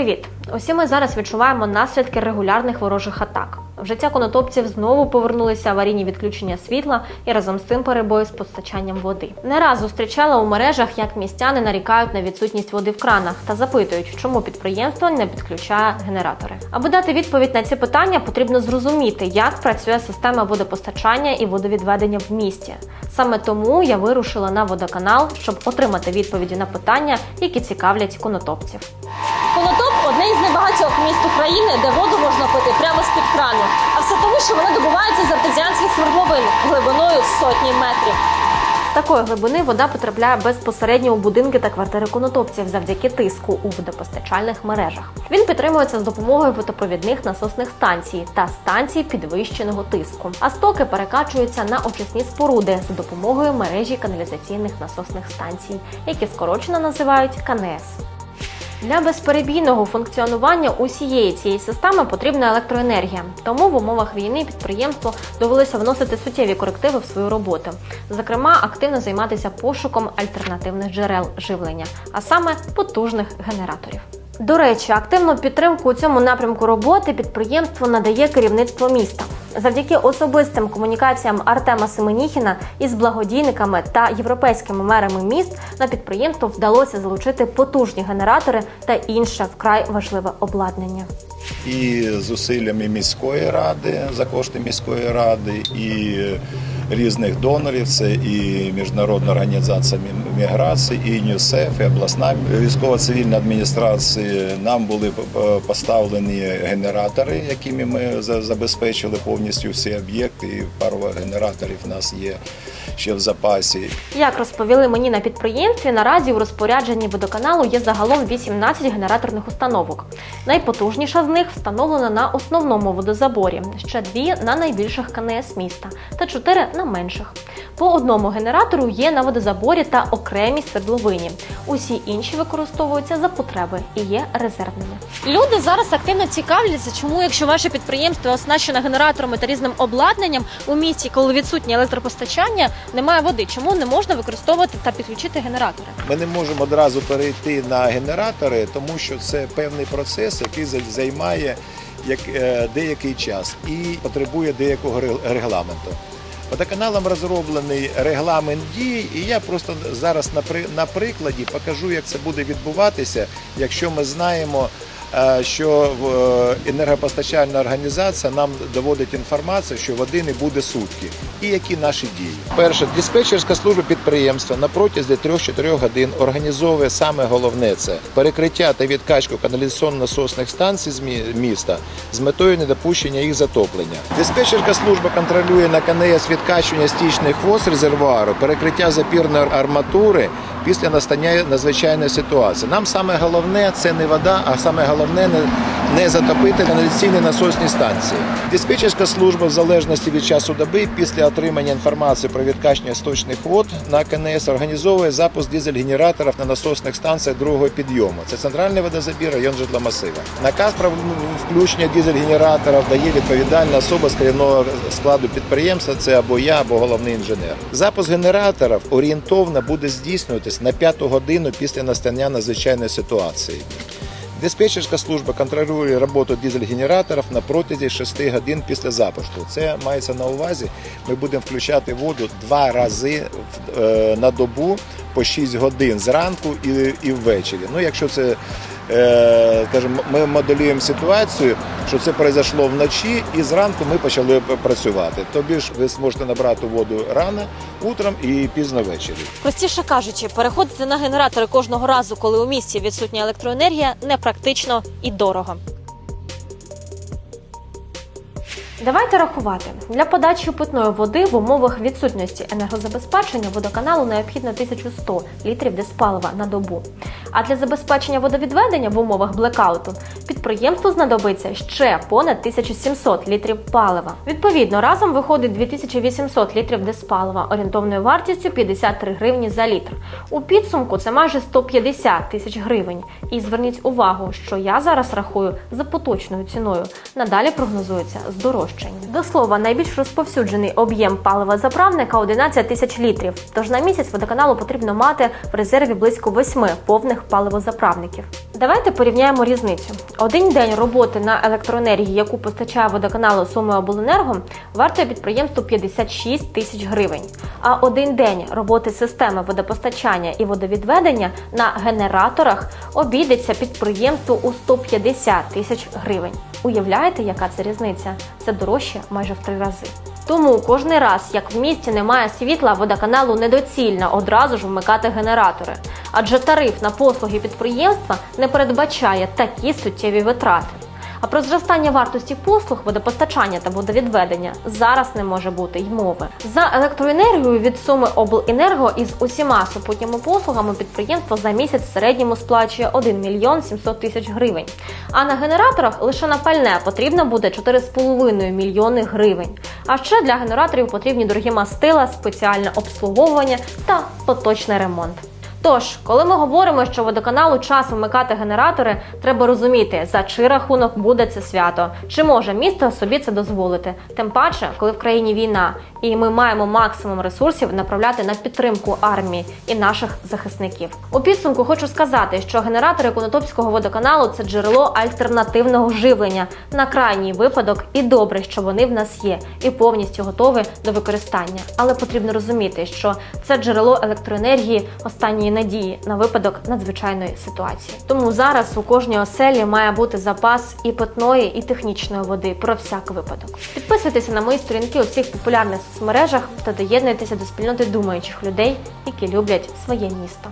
Привіт! Усі ми зараз відчуваємо наслідки регулярних ворожих атак. В життя конотопців знову повернулися аварійні відключення світла і разом з тим перебої з постачанням води. Не раз зустрічала у мережах, як містяни нарікають на відсутність води в кранах та запитують, чому підприємство не підключає генератори. Аби дати відповідь на ці питання, потрібно зрозуміти, як працює система водопостачання і водовідведення в місті. Саме тому я вирушила на водоканал, щоб отримати відповіді на питання, які цікавлять конотопців. Одне із небагатьох міст України, де воду можна пити прямо з-під крану. А все тому, що вона добувається з артезіанських свердловин глибиною сотні метрів. Такої глибини вода потрапляє безпосередньо у будинки та квартири конотопців завдяки тиску у водопостачальних мережах. Він підтримується з допомогою водопровідних насосних станцій та станцій підвищеного тиску. А стоки перекачуються на очисні споруди за допомогою мережі каналізаційних насосних станцій, які скорочено називають КНС. Для безперебійного функціонування усієї цієї системи потрібна електроенергія. Тому в умовах війни підприємству довелося вносити суттєві корективи в свою роботу. Зокрема, активно займатися пошуком альтернативних джерел живлення, а саме потужних генераторів. До речі, активну підтримку у цьому напрямку роботи підприємство надає керівництво міста. Завдяки особистим комунікаціям Артема Семеніхіна із благодійниками та європейськими мерами міст на підприємство вдалося залучити потужні генератори та інше вкрай важливе обладнання. і зусиллями міської ради за кошти міської ради, і різних донорів. Це і міжнародна організація мі- міграції, і ЮНІСЕФ, і обласна військово-цивільна адміністрація. Нам були е, поставлені генератори, якими ми забезпечили повністю всі об'єкти. І пару генераторів у нас є ще в запасі. Як розповіли мені на підприємстві, наразі у розпорядженні водоканалу є загалом 18 генераторних установок. Найпотужніша з них встановлена на основному водозаборі, ще дві на найбільших КНС міста та чотири на менших. По одному генератору є на водозаборі та окремій свердловині. Усі інші використовуються за потреби і є резервними. Люди зараз активно цікавляться, чому, якщо ваше підприємство оснащене генераторами та різним обладнанням у місті, коли відсутнє електропостачання, немає води, чому не можна використовувати та підключити генератори? Ми не можемо одразу перейти на генератори, тому що це певний процес, який займає як, е, деякий час і потребує деякого регламенту. Водоканалом розроблений регламент дій, і я просто зараз на, прикладі покажу, як це буде відбуватися, якщо ми знаємо, що в- е, енергопостачальна організація нам доводить інформацію, що води не буде сутки. І які наші дії? Перше, диспетчерська служба підприємства на протязі 3-4 годин організовує саме головне це перекриття та відкачку каналізаційно-насосних станцій з міста з метою недопущення їх затоплення. Диспетчерська служба контролює на КНС відкачування стічних вод резервуару, перекриття запірної арматури після настання надзвичайної ситуації. Нам саме головне це не вода, а саме головне не, не затопити каналізаційні насосні станції. Диспетчерська служба, в залежності від часу доби, після отримання інформації про відкачення сточних вод на КНС організовує запуск дизель-генераторів на насосних станціях другого підйому. Це центральний водозабір, район житломасива. Наказ про включення дизель-генераторів дає відповідальна особа з керівного складу підприємства. Це або я, або головний інженер. Запуск генераторів орієнтовно буде здійснюватись на п'яту годину після настання надзвичайної ситуації. Диспетчерська служба контролює роботу дизель-генераторів на протязі 6 годин після запуску. Це мається на увазі. Ми будемо включати воду два рази е, на добу по 6 годин зранку і, і ввечері. Ну, якщо це е, скажімо, ми моделюємо ситуацію, що це произошло вночі, і зранку ми почали працювати. Тобі ж ви зможете набрати воду рано, утром і пізно ввечері. Простіше кажучи, переходити на генератори кожного разу, коли у місті відсутня електроенергія, непрактично і дорого. Давайте рахувати. Для подачі питної води в умовах відсутності енергозабезпечення водоканалу необхідно 1100 літрів диспалива на добу. А для забезпечення водовідведення в умовах блекауту підприємству знадобиться ще понад 1700 літрів палива. Відповідно, разом виходить 2800 літрів диспалива орієнтовною вартістю 53 гривні за літр. У підсумку це майже 150 тисяч гривень. І зверніть увагу, що я зараз рахую за поточною ціною. Надалі прогнозується здорожчання. До слова, найбільш розповсюджений об'єм палива заправника 11 тисяч літрів. Тож на місяць водоканалу потрібно мати в резерві близько 8 повних паливозаправників. Давайте порівняємо різницю. Один день роботи на електроенергії, яку постачає водоканалу Суми Обленерго, вартує підприємству 56 тисяч гривень. А один день роботи системи водопостачання і водовідведення на генераторах обійдеться підприємству у 150 тисяч гривень. Уявляєте, яка це різниця? Це дорожче майже в три рази. Тому кожний раз, як в місті немає світла, водоканалу недоцільно одразу ж вмикати генератори, адже тариф на послуги підприємства не передбачає такі суттєві витрати. А про зростання вартості послуг водопостачання та водовідведення зараз не може бути й мови. За електроенергію від суми обленерго із усіма супутніми послугами підприємство за місяць в середньому сплачує 1 мільйон 700 тисяч гривень. А на генераторах лише на пальне потрібно буде 4,5 мільйони гривень. А ще для генераторів потрібні дорогі мастила, спеціальне обслуговування та поточний ремонт. Тож, коли ми говоримо, що водоканалу час вмикати генератори, треба розуміти, за чий рахунок буде це свято, чи може місто собі це дозволити. Тим паче, коли в країні війна, і ми маємо максимум ресурсів направляти на підтримку армії і наших захисників. У підсумку хочу сказати, що генератори Конотопського водоканалу це джерело альтернативного живлення на крайній випадок, і добре, що вони в нас є, і повністю готові до використання. Але потрібно розуміти, що це джерело електроенергії останньої надії на випадок надзвичайної ситуації. Тому зараз у кожній оселі має бути запас і питної, і технічної води про всяк випадок. Підписуйтеся на мої сторінки у всіх популярних соцмережах та доєднуйтеся до спільноти думаючих людей, які люблять своє місто.